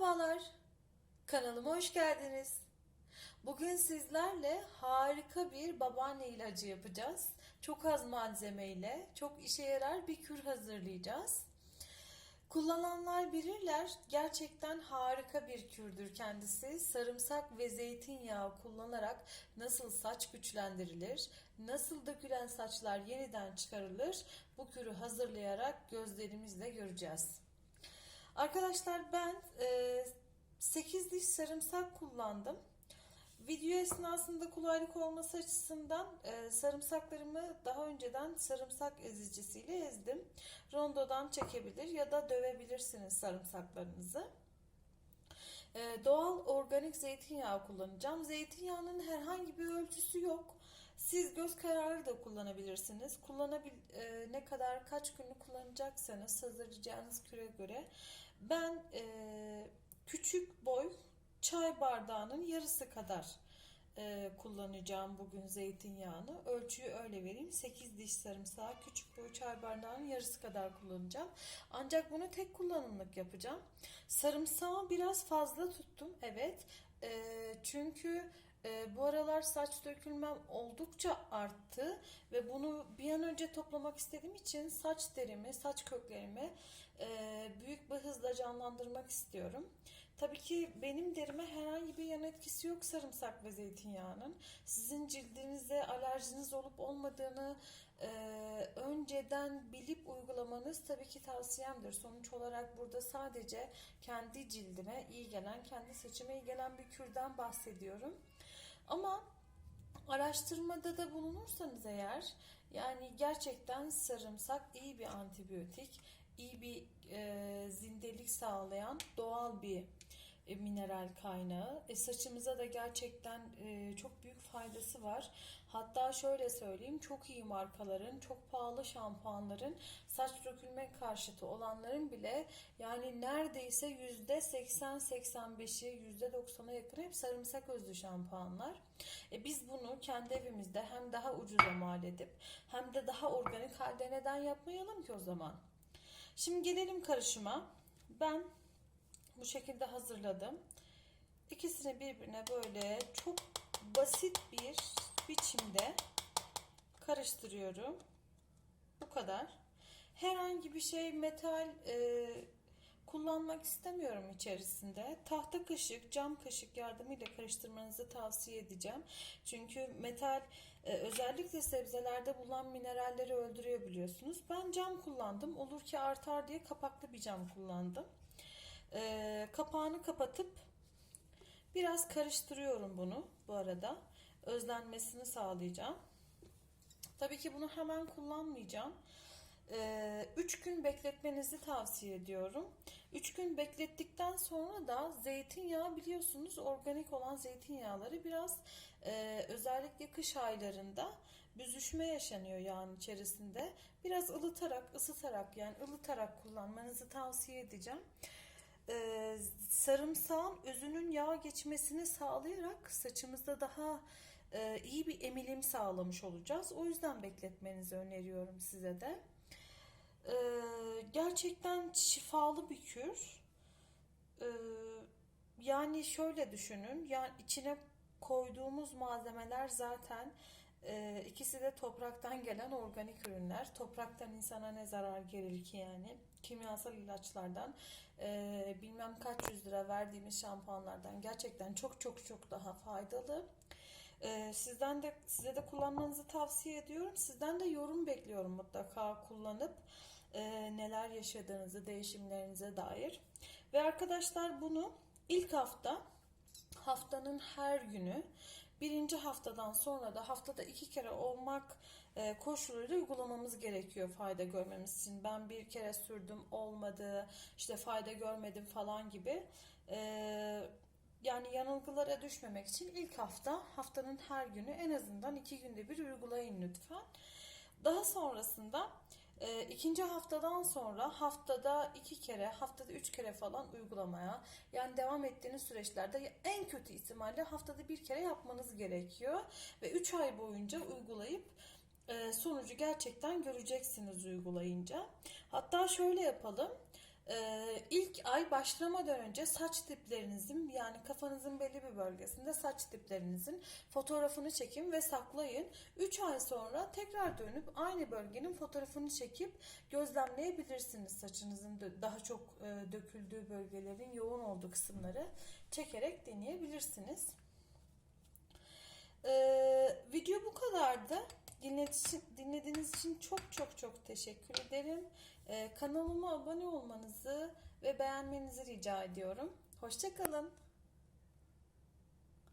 Merhabalar. Kanalıma hoş geldiniz. Bugün sizlerle harika bir babaanne ilacı yapacağız. Çok az malzemeyle çok işe yarar bir kür hazırlayacağız. Kullananlar bilirler gerçekten harika bir kürdür kendisi. Sarımsak ve zeytinyağı kullanarak nasıl saç güçlendirilir, nasıl dökülen saçlar yeniden çıkarılır bu kürü hazırlayarak gözlerimizle göreceğiz. Arkadaşlar ben e, 8 diş sarımsak kullandım. Video esnasında kolaylık olması açısından e, sarımsaklarımı daha önceden sarımsak ezicisiyle ezdim. Rondodan çekebilir ya da dövebilirsiniz sarımsaklarınızı. E, doğal organik zeytinyağı kullanacağım. Zeytinyağının herhangi bir ölçüsü yok. Siz göz kararı da kullanabilirsiniz. Kullanabil e, ne kadar kaç günlük kullanacaksanız hazırlayacağınız küre göre ben e, küçük boy çay bardağının yarısı kadar e, kullanacağım bugün zeytinyağını. Ölçüyü öyle vereyim. 8 diş sarımsağı küçük boy çay bardağının yarısı kadar kullanacağım. Ancak bunu tek kullanımlık yapacağım. Sarımsağı biraz fazla tuttum. Evet. E, çünkü e, bu aralar saç dökülmem oldukça arttı ve bunu bir an önce toplamak istediğim için saç derimi, saç köklerimi e, büyük bir hızla canlandırmak istiyorum. Tabii ki benim derime herhangi bir yan etkisi yok sarımsak ve zeytinyağının. Sizin cildinize alerjiniz olup olmadığını e, önceden bilip uygulamanız tabii ki tavsiyemdir. Sonuç olarak burada sadece kendi cildime iyi gelen, kendi saçıma iyi gelen bir kürden bahsediyorum. Ama araştırmada da bulunursanız eğer yani gerçekten sarımsak iyi bir antibiyotik, iyi bir e, zindelik sağlayan doğal bir e, mineral kaynağı. E, saçımıza da gerçekten e, çok büyük faydası var. Hatta şöyle söyleyeyim çok iyi markaların, çok pahalı şampuanların saç dökülme karşıtı olanların bile yani neredeyse %80-85'i %90'a yakın hep sarımsak özlü şampuanlar. E, biz bunu kendi evimizde hem daha ucuza mal edip hem de daha organik halde neden yapmayalım ki o zaman? Şimdi gelelim karışıma. Ben bu şekilde hazırladım. İkisini birbirine böyle çok basit bir biçimde karıştırıyorum. Bu kadar. Herhangi bir şey metal e, kullanmak istemiyorum içerisinde. Tahta kaşık, cam kaşık yardımıyla karıştırmanızı tavsiye edeceğim. Çünkü metal e, özellikle sebzelerde bulunan mineralleri öldürüyor biliyorsunuz. Ben cam kullandım. Olur ki artar diye kapaklı bir cam kullandım. E, kapağını kapatıp biraz karıştırıyorum bunu bu arada. Özlenmesini sağlayacağım. Tabii ki bunu hemen kullanmayacağım. 3 gün bekletmenizi tavsiye ediyorum. 3 gün beklettikten sonra da zeytinyağı biliyorsunuz organik olan zeytinyağları biraz e, özellikle kış aylarında büzüşme yaşanıyor yağın içerisinde. Biraz ılıtarak, ısıtarak yani ılıtarak kullanmanızı tavsiye edeceğim. Ee, sarımsağın özünün yağ geçmesini sağlayarak saçımızda daha e, iyi bir emilim sağlamış olacağız. O yüzden bekletmenizi öneriyorum size de. Ee, gerçekten şifalı bir kür. Ee, yani şöyle düşünün. Yani içine koyduğumuz malzemeler zaten e, ikisi de topraktan gelen organik ürünler. Topraktan insana ne zarar gelir ki yani? Kimyasal ilaçlardan e, bilmem kaç yüz lira verdiğimiz şampuanlardan gerçekten çok çok çok daha faydalı. Ee, sizden de size de kullanmanızı tavsiye ediyorum. Sizden de yorum bekliyorum mutlaka kullanıp e, neler yaşadığınızı, değişimlerinize dair. Ve arkadaşlar bunu ilk hafta haftanın her günü birinci haftadan sonra da haftada iki kere olmak e, koşuluyla uygulamamız gerekiyor fayda görmemiz için. Ben bir kere sürdüm olmadı işte fayda görmedim falan gibi. E, yani yanılgılara düşmemek için ilk hafta haftanın her günü en azından iki günde bir uygulayın lütfen. Daha sonrasında e, ikinci haftadan sonra haftada iki kere, haftada üç kere falan uygulamaya yani devam ettiğiniz süreçlerde en kötü ihtimalle haftada bir kere yapmanız gerekiyor. Ve üç ay boyunca uygulayıp e, sonucu gerçekten göreceksiniz uygulayınca. Hatta şöyle yapalım. Ee, ilk ay başlamadan önce saç diplerinizin yani kafanızın belli bir bölgesinde saç diplerinizin fotoğrafını çekin ve saklayın. 3 ay sonra tekrar dönüp aynı bölgenin fotoğrafını çekip gözlemleyebilirsiniz saçınızın daha çok e, döküldüğü bölgelerin yoğun olduğu kısımları çekerek deneyebilirsiniz. Ee, video bu kadardı. Dinlediğiniz, dinlediğiniz için çok çok çok teşekkür ederim. Ee, kanalıma abone olmanızı ve beğenmenizi rica ediyorum. Hoşçakalın.